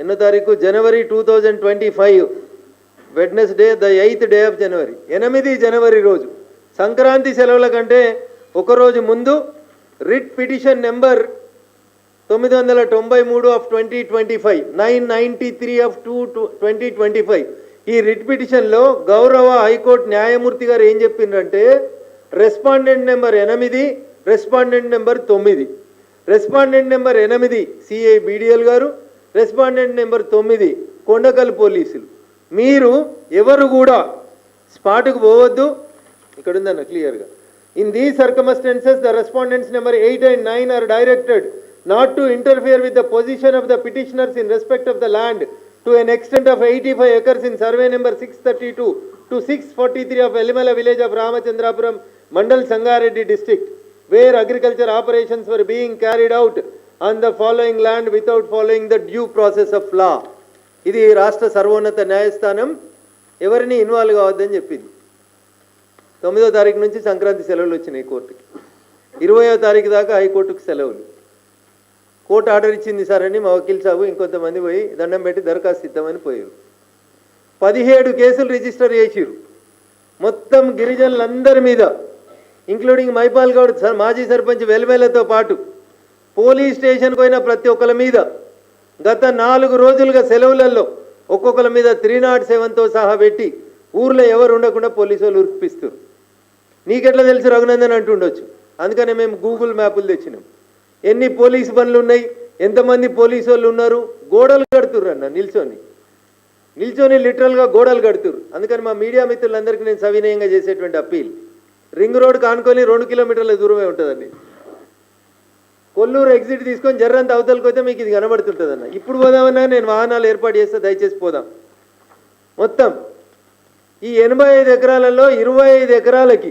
ఎన్నో తారీఖు? January two thousand twenty five Wednesday the eighth day of January ఎనిమిది జనవరి రోజు. సంక్రాంతి సెలవుల కంటే ఒకరోజు ముందు రిట్ పిటిషన్ నెంబర్ తొమ్మిది వందల తొంభై మూడు of twenty twenty five nine ninety three of two twenty twenty five ఈ రిట్ పిటిషన్లో గౌరవ హైకోర్టు న్యాయమూర్తి గారు ఏం చెప్పిండ్రంటే రెస్పాండెంట్ నెంబర్ ఎనిమిది రెస్పాండెంట్ నెంబర్ తొమ్మిది. రెస్పాండెంట్ నెంబర్ ఎనిమిది సిఐ బీడిఎల్ గారు రెస్పాండెంట్ నెంబర్ తొమ్మిది కొండకల్ పోలీసులు. మీరు ఎవరు కూడా స్పాట్కు పోవద్దు. ఇక్కడ ఉందన్న క్లియర్గా. In the circumstances the respondents number eight and nine are directed not to interfere with the position of the petitioners in respect of the land to an extent of eighty five acres in survey number six thirty two to six forty three of Elimala village of Ramachandrapuram mandal Sangareddy district where agriculture operations were being carried out on the following land without following the due process of law ఇది రాష్ట్ర సర్వోన్నత న్యాయస్థానం. ఎవరిని involve కావద్దని చెప్పింది. తొమ్మిదో తారీఖు నుంచి సంక్రాంతి సెలవులు వచ్చినాయి కోర్టుకి. ఇరవయో తారీఖు దాకా హైకోర్టుకు సెలవులు. కోర్టు ఆర్డర్ ఇచ్చింది సార్ అని మా వకీల్ సాబు ఇంకొంతమంది పోయి దండం పెట్టి దరఖాస్తు ఇద్దామని పోయారు. పదిహేడు కేసులు రిజిస్టర్ చేసిరు మొత్తం గిరిజనులందరి మీద ఇంక్లూడింగ్ మైపాల్ గౌడ్ మాజీ సర్పంచ్ వెల్వేలతో పాటు పోలీస్ స్టేషన్కి పోయిన ప్రతి ఒక్కరి మీద గత నాలుగు రోజులుగా సెలవులలో ఒక్కొక్కరి మీద త్రీ నాట్ సెవెన్తో సహా పెట్టి ఊర్లో ఎవరు ఉండకుండా పోలీసు వాళ్ళు ఉరిపిస్తారు నీకెట్లా తెలుసు రఘునందన్ అంటుండొచ్చు. అందుకనే మేము గూగుల్ మ్యాపులు తెచ్చినాం. ఎన్ని పోలీసు పనులు ఉన్నాయి ఎంతమంది పోలీసు వాళ్ళు ఉన్నారు గోడలు కడుతుర్రు అన్న నిల్చొని. నిల్చొని లిటరల్గా గోడలు కడుతురు అందుకని మా మీడియా మిత్రులందరికీ నేను సవినయంగా చేసేటువంటి అప్పీల్. రింగ్ రోడ్ కానుకొని రెండు కిలోమీటర్ల దూరమే ఉంటుందండి. కొల్లూరు ఎగ్జిట్ తీసుకొని జర్రంత అవతలకి పోతే మీకు ఇది కనబడుతుంటుంది అన్న ఇప్పుడు పోదామన్నా నేను వాహనాలు ఏర్పాటు చేస్తే దయచేసి పోదాం. మొత్తం ఈ ఎనభై ఐదు ఎకరాలలో ఇరవై ఐదు ఎకరాలకి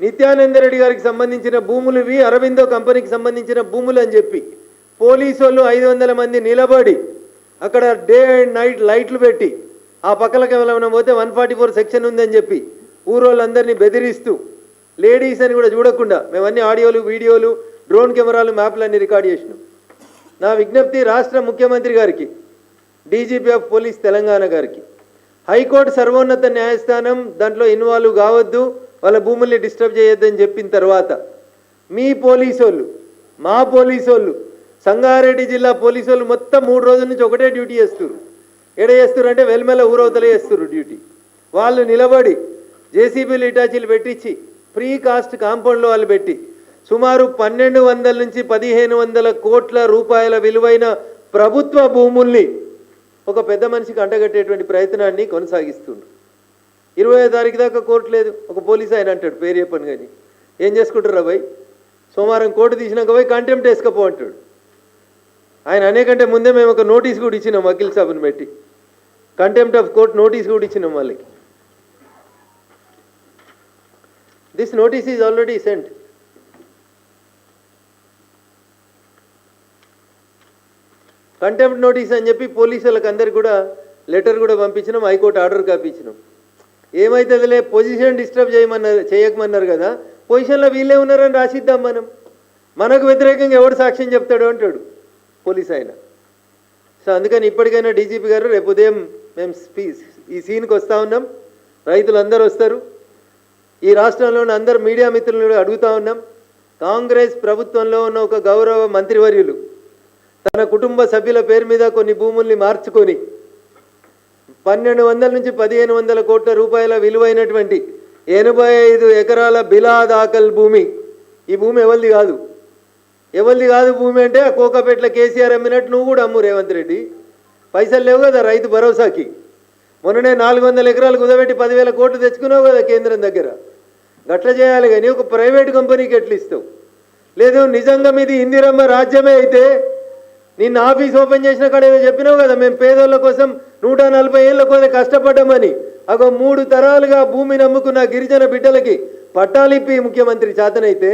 నిత్యానంద రెడ్డి గారికి సంబంధించిన భూములు ఇవి అరవిందో కంపెనీకి సంబంధించిన భూములు అని చెప్పి పోలీసు వాళ్ళు ఐదు వందల మంది నిలబడి అక్కడ డే అండ్ నైట్ లైట్లు పెట్టి ఆ పక్కలకి ఏమైనా పోతే వన్ ఫార్టీ ఫోర్ సెక్షన్ ఉందని చెప్పి ఊరోళ్ళందరినీ బెదిరిస్తూ లేడీస్ అని కూడా చూడకుండా మేమన్నీ ఆడియోలు వీడియోలు డ్రోన్ కెమెరాలు మ్యాప్లు అన్ని రికార్డ్ చేసినాం. నా విజ్ఞప్తి రాష్ట్ర ముఖ్యమంత్రి గారికి డీజీపీ ఆఫ్ పోలీస్ తెలంగాణ గారికి. హైకోర్టు సర్వోన్నత న్యాయస్థానం దాంట్లో ఇన్వాల్వ్ కావద్దు వాళ్ళ భూముల్ని డిస్టర్బ్ చేయొద్దని చెప్పిన తర్వాత మీ పోలీసోళ్ళు మా పోలీసోళ్ళు సంగారెడ్డి జిల్లా పోలీసోళ్ళు మొత్తం మూడు రోజుల నుంచి ఒకటే డ్యూటీ చేస్తారు ఎడ చేస్తారు అంటే వెల్మెల ఊరవతలే చేస్తారు డ్యూటీ. వాళ్ళు నిలబడి జేసీబీలు ఇటాచీలు పెట్టించి ప్రీ కాస్ట్ కాంపౌండ్లో వాళ్ళు పెట్టి సుమారు పన్నెండు వందల నుంచి పదిహేను వందల కోట్ల రూపాయల విలువైన ప్రభుత్వ భూముల్ని ఒక పెద్ద మనిషికి అంటగట్టేటువంటి ప్రయత్నాన్ని కొనసాగిస్తుండ్రు. ఇరవై తారీఖు దాకా కోర్టు లేదు. ఒక పోలీస్ ఆయన అంటాడు పేరు చెప్పను కానీ. ఏం చేసుకుంటారు భయ్ సోమవారం కోర్టు తీసినాక పోయి కంటెంప్ట్ వేసుకపో అంటాడు. ఆయన అనేకంటే ముందే మేము ఒక నోటీస్ కూడా ఇచ్చినాం వకీల్ సాబుని పెట్టి. కంటెంప్ట్ ఆఫ్ కోర్ట్ నోటీస్ కూడా ఇచ్చినాం వాళ్ళకి. This notice is already sent contempt notice అని చెప్పి పోలీసులకు అందరికి కూడా లెటర్ కూడా పంపించినాం హైకోర్టు ఆర్డర్ కాపించినాం ఏమైతుందిలే పొజిషన్ డిస్టర్బ్ చేయమన్నారు చేయకమన్నారు కదా పొజిషన్లో వీళ్ళే ఉన్నారని రాసిద్దాం మనం. మనకు వ్యతిరేకంగా ఎవడు సాక్ష్యం చెప్తాడు అంటాడు పోలీస్ ఆయన. సో అందుకని ఇప్పటికైనా డీజీపీ గారు రేపు ఉదయం మేము ఈ సీన్కి వస్తూ ఉన్నాం. రైతులు అందరూ వస్తారు. ఈ రాష్ట్రంలోని అందరు మీడియా మిత్రులను కూడా అడుగుతా ఉన్నాం. కాంగ్రెస్ ప్రభుత్వంలో ఉన్న ఒక గౌరవ మంత్రివర్యులు తన కుటుంబ సభ్యుల పేరు మీద కొన్ని భూముల్ని మార్చుకొని పన్నెండు వందల నుంచి పదిహేను వందల కోట్ల రూపాయల విలువైనటువంటి ఎనభై ఐదు ఎకరాల బిలాదాకల్ భూమి. ఈ భూమి ఎవరిది కాదు? ఎవరిది కాదు భూమి అంటే ఆ కోకపేట్ల కేసీఆర్ అమ్మినట్టు నువ్వు కూడా అమ్ము రేవంత్ రెడ్డి. పైసలు లేవు కదా రైతు భరోసాకి. మొన్ననే నాలుగు వందల ఎకరాలు కుదబెట్టి పదివేల కోట్లు తెచ్చుకున్నావు కదా కేంద్రం దగ్గర. గట్ల చేయాలి కానీ ఒక ప్రైవేట్ కంపెనీకి ఎట్లా ఇస్తావు? లేదు నిజంగా మీది ఇందిరమ్మ రాజ్యమే అయితే నిన్న ఆఫీస్ ఓపెన్ చేసిన కాడ ఏదో చెప్పినావు కదా మేము పేదోళ్ళ కోసం నూట నలభై ఏళ్ళ కోసం కష్టపడ్డామని. అగో మూడు తరాలుగా భూమిని అమ్ముకున్న గిరిజన బిడ్డలకి పట్టాలిప్పి ముఖ్యమంత్రి చేతనైతే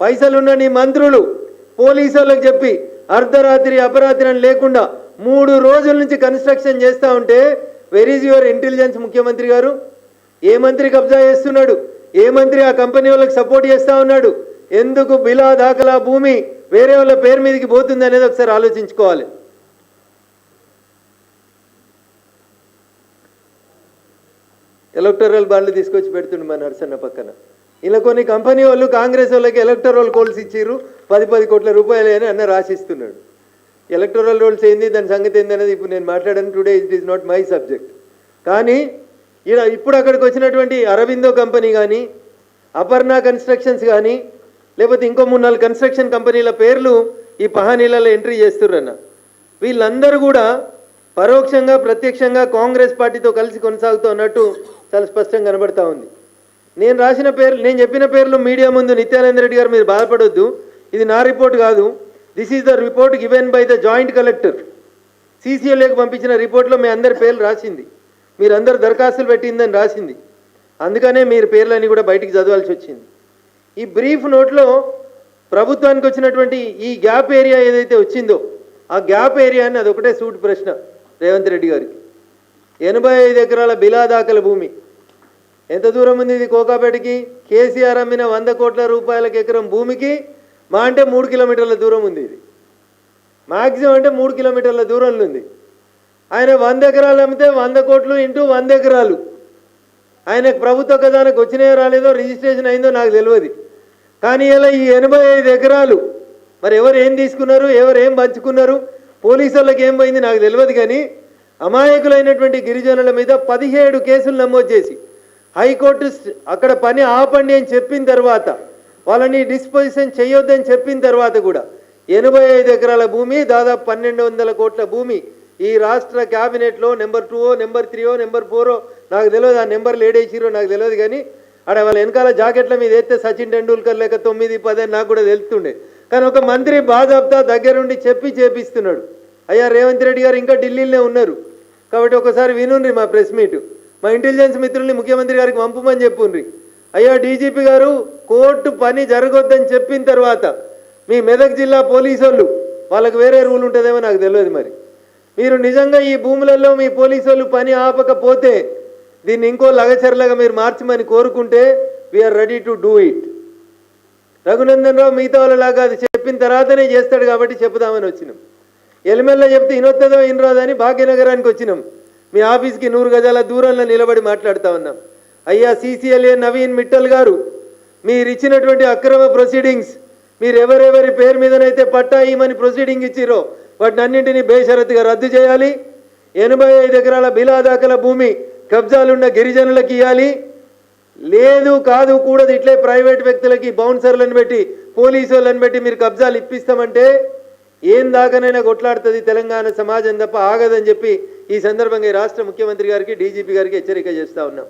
పైసలున్న నీ మంత్రులు పోలీసు వాళ్ళకి చెప్పి అర్ధరాత్రి అపరాత్రి అని లేకుండా మూడు రోజుల నుంచి కన్స్ట్రక్షన్ చేస్తూ ఉంటే వెర్ ఈజ్ యువర్ ఇంటెలిజెన్స్ ముఖ్యమంత్రి గారు? ఏ మంత్రి కబ్జా చేస్తున్నాడు? ఏ మంత్రి ఆ కంపెనీ వాళ్ళకి సపోర్ట్ చేస్తూ ఉన్నాడు? ఎందుకు బిలా దాఖలా భూమి వేరే వాళ్ళ పేరు మీదకి పోతుంది అనేది ఒకసారి ఆలోచించుకోవాలి. ఎలక్టోరల్ బాండ్లు తీసుకొచ్చి పెడుతుండు మా నరసన్న పక్కన. ఇలా కొన్ని కంపెనీ వాళ్ళు కాంగ్రెస్ వాళ్ళకి ఎలక్టోరల్ కోల్స్ ఇచ్చిర్రు పది పది కోట్ల రూపాయలు అని అన్న రాసిస్తున్నాడు. ఎలక్టోరల్ రోల్స్ ఏంది దాని సంగతి ఏంది అనేది ఇప్పుడు నేను మాట్లాడాను today it is not my subject కానీ ఇలా ఇప్పుడు అక్కడికి వచ్చినటువంటి అరవిందో కంపెనీ కానీ అపర్ణ కన్స్ట్రక్షన్స్ కానీ లేకపోతే ఇంకో మూడు నాలుగు కన్స్ట్రక్షన్ కంపెనీల పేర్లు ఈ పహానీలలో ఎంట్రీ చేస్తుర్రన్న. వీళ్ళందరూ కూడా పరోక్షంగా ప్రత్యక్షంగా కాంగ్రెస్ పార్టీతో కలిసి కొనసాగుతూ ఉన్నట్టు చాలా స్పష్టంగా కనబడతా ఉంది. నేను రాసిన పేర్లు నేను చెప్పిన పేర్లు మీడియా ముందు నిత్యానంద రెడ్డి గారు మీరు బాధపడొద్దు. ఇది నా రిపోర్ట్ కాదు. This is the report given by the joint collector సీసీఎల్ఏకి పంపించిన రిపోర్ట్లో మీ అందరి పేర్లు రాసింది. మీరందరూ దరఖాస్తులు పెట్టిందని రాసింది. అందుకనే మీరు పేర్లన్నీ కూడా బయటికి చదవాల్సి వచ్చింది. ఈ బ్రీఫ్ నోట్లో ప్రభుత్వానికి వచ్చినటువంటి ఈ గ్యాప్ ఏరియా ఏదైతే వచ్చిందో ఆ గ్యాప్ ఏరియా అని అది ఒకటే సూట్ ప్రశ్న రేవంత్ రెడ్డి గారికి. ఎనభై ఐదు ఎకరాల బిలాదాకల భూమి. ఎంత దూరం ఉంది ఇది కోకాపేటకి? కేసీఆర్ అమ్మిన వంద కోట్ల రూపాయలకు ఎకరం భూమికి మా అంటే మూడు కిలోమీటర్ల దూరం ఉంది ఇది. మాక్సిమం అంటే మూడు కిలోమీటర్ల దూరంలో ఉంది. ఆయన వంద ఎకరాలు అమ్మితే వంద కోట్లు ఇంటూ వంద ఎకరాలు. ఆయనకు ప్రభుత్వ ఖజానకు వచ్చినాయో రాలేదో రిజిస్ట్రేషన్ అయిందో నాకు తెలియదు. కానీ ఇలా ఈ ఎనభై ఐదు ఎకరాలు మరి ఎవరు ఏం తీసుకున్నారు ఎవరు ఏం పంచుకున్నారు పోలీసు వాళ్ళకి ఏం పోయింది నాకు తెలియదు కానీ అమాయకులైనటువంటి గిరిజనుల మీద పదిహేడు కేసులు నమోదు చేసి హైకోర్టు అక్కడ పని ఆపండి అని చెప్పిన తర్వాత వాళ్ళని డిస్పోజిషన్ చేయొద్దని చెప్పిన తర్వాత కూడా ఎనభై ఐదు ఎకరాల భూమి దాదాపు పన్నెండు వందల కోట్ల భూమి ఈ రాష్ట్ర క్యాబినెట్లో నెంబర్ టూ నెంబర్ త్రీయో నెంబర్ ఫోరో నాకు తెలియదు ఆ నెంబర్లు ఏడేసిరో నాకు తెలియదు కానీ ఆడ వాళ్ళ వెనకాల జాకెట్ల మీద ఎత్తే సచిన్ టెండూల్కర్ లేక తొమ్మిది పది నాకు కూడా తెలుస్తుండే. కానీ ఒక మంత్రి బాధాబ్దా దగ్గరుండి చెప్పి చేపిస్తున్నాడు. అయ్యా రేవంత్ రెడ్డి గారు ఇంకా ఢిల్లీలోనే ఉన్నారు. కాబట్టి ఒకసారి వినుండ్రి మా ప్రెస్ మీట్. మా ఇంటెలిజెన్స్ మిత్రుల్ని ముఖ్యమంత్రి గారికి పంపమని చెప్పుండ్రి. అయ్యా డీజీపీ గారు కోర్టు పని జరగొద్దని చెప్పిన తర్వాత మీ మెదక్ జిల్లా పోలీసు వాళ్ళు వాళ్ళకి వేరే రూల్ ఉంటుందేమో నాకు తెలియదు మరి. మీరు నిజంగా ఈ భూములలో మీ పోలీసు వాళ్ళు పని ఆపకపోతే దీన్ని ఇంకో లగచర్లగా మీరు మార్చమని కోరుకుంటే we're ready to do it Raghunandan Rao మిగతా వాళ్ళలాగా అది చెప్పిన తర్వాతనే చేస్తాడు కాబట్టి చెప్పుదామని వచ్చినాం. ఎలిమెల్ల చెప్తే ఇనొత్తదో ఇన్రాదని భాగ్యనగరానికి వచ్చినాం. మీ ఆఫీస్కి నూరు గజాల దూరంలో నిలబడి మాట్లాడుతా ఉన్నాం. అయ్యా సీసీఎల్ఏ నవీన్ మిట్టల్ గారు మీరు ఇచ్చినటువంటి అక్రమ ప్రొసీడింగ్స్ మీరు ఎవరెవరి పేరు మీదనైతే పట్టా ఇమని ప్రొసీడింగ్ ఇచ్చిరో వాటిని అన్నింటినీ బేషరత్గా రద్దు చేయాలి. ఎనభై ఐదు ఎకరాల బిలాదాకల భూమి కబ్జాలున్న గిరిజనులకు ఇవ్వాలి లేదు కాదు కూడదు ఇట్లే ప్రైవేట్ వ్యక్తులకి బౌన్సర్లను పెట్టి పోలీసు వాళ్ళని పెట్టి మీరు కబ్జాలు ఇప్పిస్తామంటే ఏం దాకానైనా కొట్లాడుతుంది తెలంగాణ సమాజం తప్ప ఆగదని చెప్పి ఈ సందర్భంగా రాష్ట్ర ముఖ్యమంత్రి గారికి డీజీపీ గారికి హెచ్చరిక చేస్తా ఉన్నాం.